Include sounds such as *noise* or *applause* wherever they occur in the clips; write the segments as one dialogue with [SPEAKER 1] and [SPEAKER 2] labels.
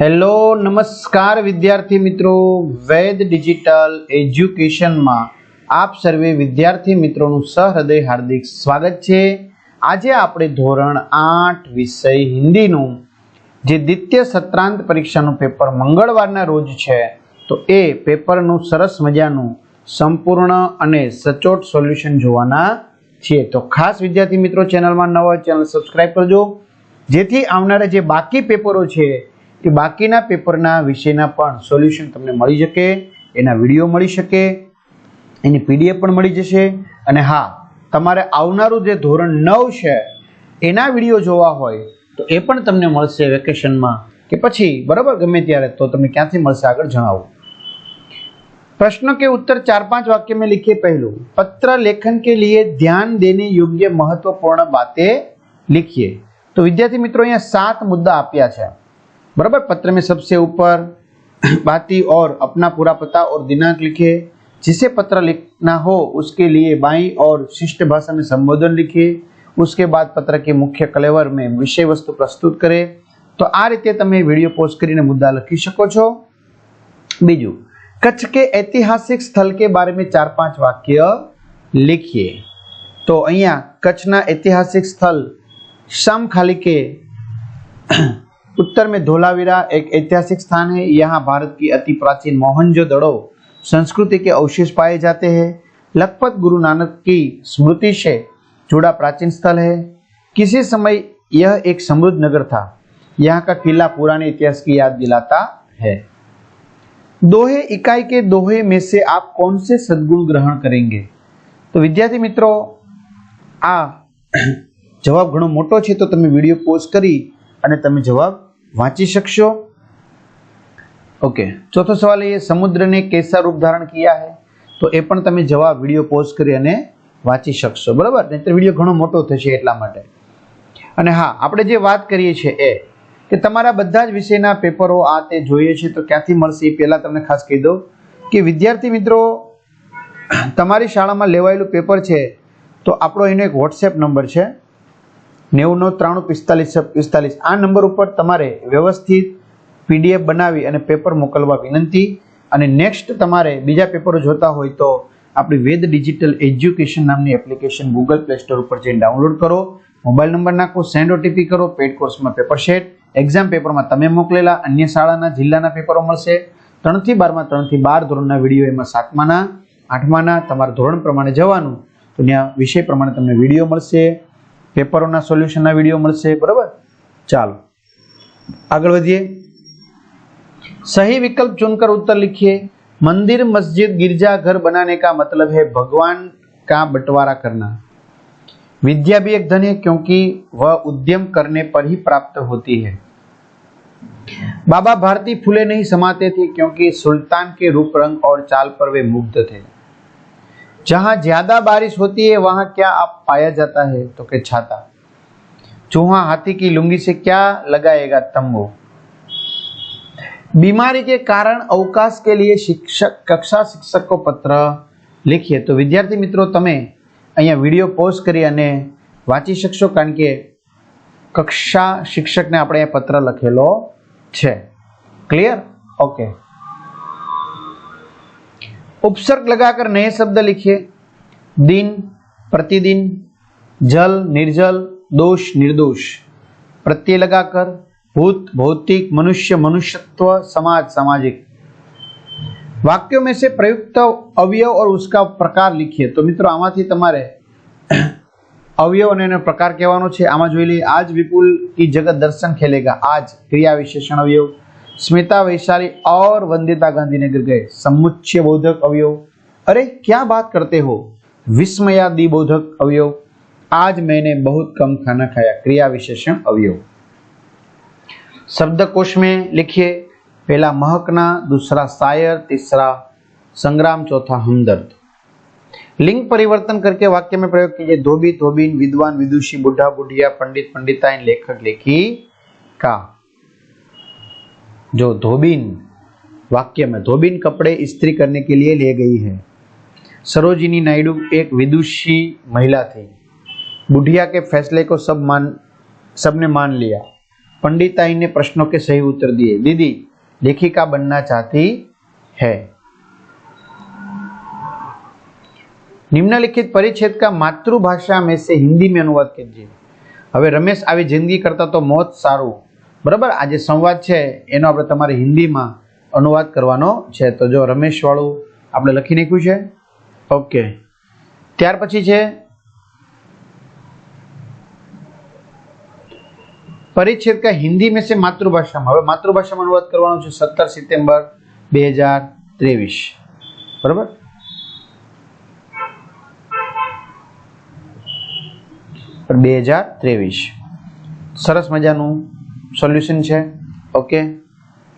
[SPEAKER 1] Hello, નમસ્કાર વિદ્યાર્થી મિત્રો. વેદ ડિજિટલ એજ્યુકેશનમાં આપ સર્વે વિદ્યાર્થી મિત્રોનું સહૃદય હાર્દિક સ્વાગત છે. આજે આપણે ધોરણ આઠ વિષય હિન્દીનું, જે દ્વિતીય સત્રાંત પરીક્ષાનું પેપર મંગળવારના રોજ છે, તો એ પેપરનું સરસ મજાનું સંપૂર્ણ અને સચોટ સોલ્યુશન જોવાના છીએ. તો ખાસ વિદ્યાર્થી મિત્રો, ચેનલમાં નવા ચેનલ સબસ્ક્રાઈબ કરજો. જેથી આવનારા જે બાકી પેપરો છે કે બાકીના પેપરના વિષયના પણ સોલ્યુશન તમને મળી શકે, એના વીડિયો મળી શકે, એની પીડીએફ પણ મળી જશે. અને હા, તમારે આવનારું જે ધોરણ નવ છે, એના વીડિયો જોવા હોય, તો એ પણ તમને મળશે વેકેશનમાં. કે પછી, બરાબર, ગમે ત્યારે, તો તમને ક્યાંથી મળશે આગળ જણાવો. પ્રશ્ન કે ઉત્તર ચાર પાંચ વાક્ય મેં લીખીએ પહેલું. પત્ર લેખન કે લીએ ધ્યાન દેને યોગ્ય મહત્વપૂર્ણ બાતે લીખીએ. તો વિદ્યાર્થી મિત્રો, અહીંયા સાત મુદ્દા આપ્યા છે. बराबर पत्र में सबसे ऊपर *clears throat* बाती और अपना पूरा पता और दिनांक लिखिए जिसे पत्र लिखना हो उसके लिए बाई और शिष्ट भाषा में संबोधन लिखिए उसके बाद पत्र के मुख्य कलेवर में विषय वस्तु प्रस्तुत करे તો આ રીતે તમે વિડીયો પોસ્ટ કરીને મુદ્દા લખી શકો છો બીજું कच्छ के ऐतिहासिक स्थल के बारे में चार पांच वाक्य लिखिए तो અહીંયા કચ્છના ऐतिहासिक स्थल शाम खाली के उत्तर में धोलावीरा एक ऐतिहासिक स्थान है यहाँ भारत की अति प्राचीन मोहनजोदड़ो संस्कृति के अवशेष पाए जाते हैं लखपत गुरु नानक की स्मृति से जुड़ा प्राचीन स्थल है किसी समय यह एक समृद्ध नगर था यहाँ का किला पुराने इतिहास की याद दिलाता है दोहे इकाई के दोहे में से आप कौन से सद्गुण ग्रहण करेंगे તો વિદ્યાર્થી મિત્રો આ *clears throat* જવાબ ઘણો મોટો છે તો તમે વિડીયો પોઝ કરી અને તમે જવાબ વાંચી શકશો ઓકે ચોથો સવાલ એ સમુદ્ર ને कैसा रूप धारण किया है તો એ પણ તમે જવાબ વિડીયો પોઝ કરી અને વાંચી શકશો બરાબર નહીતર વિડીયો ઘણો મોટો થશે એટલા માટે અને હા આપણે જે વાત કરીએ છીએ એ કે તમારા બધા જ વિષયના પેપરો આ તે જોઈએ છે તો ક્યાંથી મળશે એ પહેલાં તમને ખાસ કહી દઉં કે વિદ્યાર્થી મિત્રો તમારી શાળામાં લેવાયેલું પેપર છે તો આપણો એનો એક વોટ્સએપ નંબર છે નેવું નવ ત્રાણું પિસ્તાલીસ પિસ્તાલીસ. આ નંબર ઉપર તમારે વ્યવસ્થિત પીડીએફ બનાવી અને પેપર મોકલવા વિનંતી. અને નેક્સ્ટ તમારે બીજા પેપરો જોતા હોય તો આપણી વેદ ડિજિટલ એજ્યુકેશન નામની એપ્લિકેશન ગૂગલ પ્લે સ્ટોર ઉપર જઈને ડાઉનલોડ કરો. મોબાઈલ નંબર નાખો, સેન્ડ ઓટીપી કરો, પેડ કોર્સમાં પેપર શેટ એક્ઝામ પેપરમાં તમે મોકલેલા, અન્ય શાળાના, જિલ્લાના પેપરો મળશે. ત્રણથી બારમાં, ત્રણથી બાર ધોરણના વીડિયો એમાં સાતમાના, આઠમાના, તમારા ધોરણ પ્રમાણે જવાનું. તો ત્યાં વિષય પ્રમાણે તમને વીડિયો મળશે. પેપરોના સોલ્યુશનના વિડીયો મળશે બરાબર ચાલો આગળ વધીએ सही विकल्प चुनकर उत्तर लिखिए मंदिर मस्जिद गिरजाघर बनाने का मतलब है भगवान का बंटवारा करना विद्या भी एक धन है क्योंकि वह उद्यम करने पर ही प्राप्त होती है बाबा भारती फूले नहीं समाते थे क्योंकि सुल्तान के रूप रंग और चाल पर वे मुग्ध थे जहां ज्यादा बारिश होती है वहां क्या आप पाया जाता है तो के छाता चूहा हाथी की लुंगी से क्या लगाएगा तंबू बीमारी के कारण अवकाश के लिए शिक्षक कक्षा शिक्षक को पत्र लिखिए તો વિદ્યાર્થી મિત્રો તમે અહીંયા વિડીયો પોઝ કરી અને વાંચી શકશો કારણ કે કક્ષા શિક્ષકને આપણે અહીંયા પત્ર લખેલો છે ક્લિયર ओके उपसर्ग लगाकर नए शब्द लिखिए दिन प्रतिदिन जल निर्जल दोष निर्दोष प्रत्यय लगाकर भूत भौतिक मनुष्य मनुष्यत्व समाज सामाजिक वाक्यों में से प्रयुक्त अवयव और उसका प्रकार लिखिए तो મિત્રો આમાંથી તમારે *clears throat* અવયવ અને એનો પ્રકાર કહેવાનો છે આમાં જોઈ લઈએ આજ વિપુલ કી જગત દર્શન ખેલેગા આજ ક્રિયા વિશેષણ અવયવ स्मिता, वैशाली और वंदिता गांधीनगर गए। समुच्चय बोधक अवयव। अरे, क्या बात करते हो? विस्मयादि बोधक अवयव। आज मैंने बहुत कम खाना खाया। क्रिया विशेषण अवयव। शब्दकोश में लिखिए, पहला महकना, दूसरा शायर तीसरा संग्राम, चौथा हमदर्द। लिंग परिवर्तन करके वाक्य में प्रयोग कीजिए। धोबी, धोबीन, विद्वान, विदुषी, बुढ़ा, बुढ़िया, पंडित, पंडिताइन, लेखक, लेखी का। जो धोबीन वाक्य में धोबीन कपड़े इस्त्री करने के लिए ले गई है सरोजिनी नायडू एक विदुषी महिला थी बुढ़िया के फैसले को सब मान सबने मान लिया पंडिताई ने प्रश्नों के सही उत्तर दिए दीदी लेखिका बनना चाहती है निम्नलिखित परिच्छेद का मातृभाषा में से हिंदी में अनुवाद कीजिए હવે રમેશ આવી જિંદગી કરતા તો મોત સારું બરાબર? આ જે સંવાદ છે, એનો આપણે તમારે હિન્દીમાં અનુવાદ કરવાનો છે. તો જો રમેશવાળું આપણે લખી નાખ્યું છે? ઓકે ત્યાર પછી છે, પરિચ્છેદ કા હિન્દી મેં સે માતૃભાષામાં. હવે માતૃભાષામાં અનુવાદ કરવાનો છે સત્તર સપ્ટેમ્બર બે હજાર ત્રેવીસ. બરોબર? બે હજાર ત્રેવીસ. સરસ મજાનું સોલ્યુશન છે. ઓકે,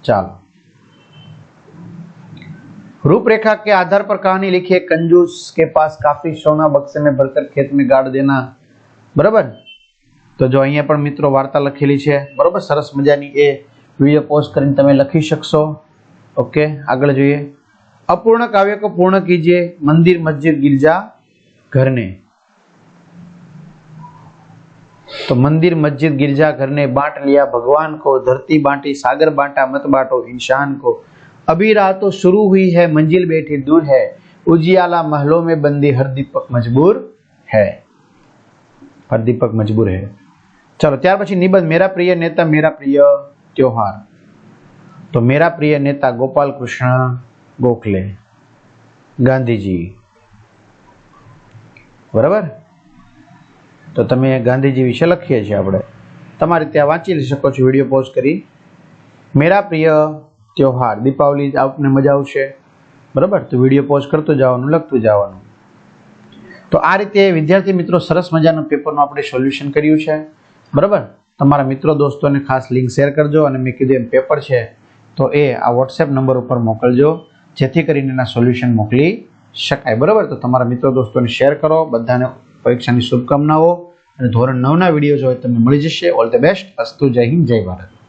[SPEAKER 1] ચાલો. રૂપરેખા કે આધાર પર કહાની लिखिए कंजूस કે પાસ કાફી सोना बक्से में भरकर खेत में गाड़ देना બરાબર? તો જો અહીંયા પણ મિત્રો વાર્તા લખેલી છે. બરાબર? સરસ મજાની એ વીડિયો પોસ્ટ કરીને તમે લખી શકશો. ઓકે, આગળ જોઈએ. અપૂર્ણ કાવ્યકો પૂર્ણ કીજીએ. મંદિર, મસ્જિદ, ગિરજા, ઘરને. तो मंदिर मस्जिद गिरजा घर ने बांट लिया भगवान को धरती बांटी सागर बांटा मत बांटो इंसान को अभी रात तो शुरू हुई है मंजिल बैठी दूर है उजियाला महलों में बंदी हर दीपक मजबूर है हर दीपक मजबूर है चलो ત્યાર પછી નિબંધ મેરા પ્રિય નેતા મેરા પ્રિય ત્યોહાર તો મેરા પ્રિય નેતા ગોપાલ કૃષ્ણ ગોખલે ગાંધીજી બરાબર તો તમે ગાંધીજી વિશે લખીએ છીએ આપણે. તમારી ત્યાં વાંચી શકો છો, વીડિયો પોઝ કરી. મેરા પ્રિય ત્યોહાર. દીપાવલી આપને મજા આવશે. બરાબર? તો વીડિયો પોઝ કરતું જવાનું, લખતું જવાનું. તો આ રીતે વિદ્યાર્થી મિત્રો સરસ મજાનું પેપરનું આપણે સોલ્યુશન કર્યું છે. બરાબર? તમારા મિત્રો દોસ્તોને ખાસ લિંક શેર કરજો અને મેં કીધું એમ પેપર છે, તો એ આ વોટ્સએપ નંબર ઉપર મોકલજો, જેથી કરીને એના સોલ્યુશન મોકલી શકાય. બરાબર? તો તમારા મિત્રો દોસ્તોને શેર કરો, બધાને પરીક્ષાની શુભકામનાઓ અને ધોરણ નવના વીડિયો જો તમને મળી જશે. ઓલ ધ બેસ્ટ અસ્તુ, જય હિન્દ, જય ભારત.